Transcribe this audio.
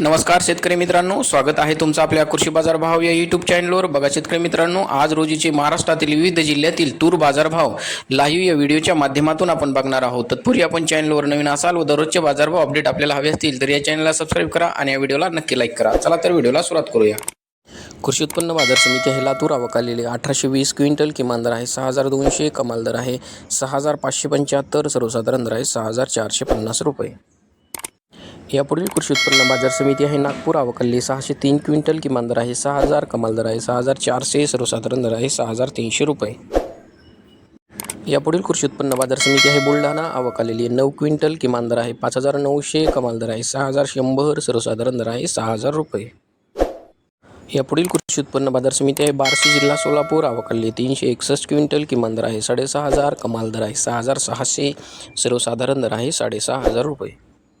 नमस्कार शेतकरी मित्रांनो स्वागत आहे तुमचं आपल्या कृषी बाजार भाव या युट्यूब चॅनलवर बघा शेतकरी मित्रांनो आज रोजीचे महाराष्ट्रातील विविध जिल्ह्यातील तूर बाजारभाव लाईव्ह या व्हिडिओच्या माध्यमातून आपण बघणार आहोत. तत्पूर्वी आपण चॅनलवर नवीन असाल व दररोजचे बाजारभाव अपडेट आपल्याला हवे असतील तर या चॅनलला सबस्क्राईब करा आणि या व्हिडिओला नक्की लाईक करा. चला तर व्हिडिओला सुरुवात करूया. कृषी उत्पन्न बाजार समिती आहे लातूर आवकालेली अठराशे वीस क्विंटल किमान दर आहे सहा हजार दोनशे कमाल दर आहे सहा हजार पाचशे पंच्याहत्तर सर्वसाधारण दर आहे सहा हजार चारशे पन्नास रुपये. यापुढील कृषी उत्पन्न बाजार समिती आहे. नागपूर आवकल्ली सहाशे तीन क्विंटल किमान दर आहे. सहा हजार कमाल दर आहे. सहा हजार चारशे सर्वसाधारण दर आहे. सहा हजार तीनशे रुपये. यापुढील कृषी उत्पन्न बाजार समिती आहे. बुलढाणा आवक आलेली आहे नऊ क्विंटल किमान दर आहे. पाच हजार नऊशे कमाल दर आहे. सहा हजार शंभर सर्वसाधारण दर आहे. सहा हजार रुपये. यापुढील कृषी उत्पन्न बाजार समिती आहे. बार्शी जिल्हा सोलापूर आवकाली तीनशे एकसष्ट क्विंटल किमान दर आहे. साडेसहा हजार कमाल दर आहे. सहा हजार सहाशे सर्वसाधारण दर आहे. साडेसहा हजार रुपये.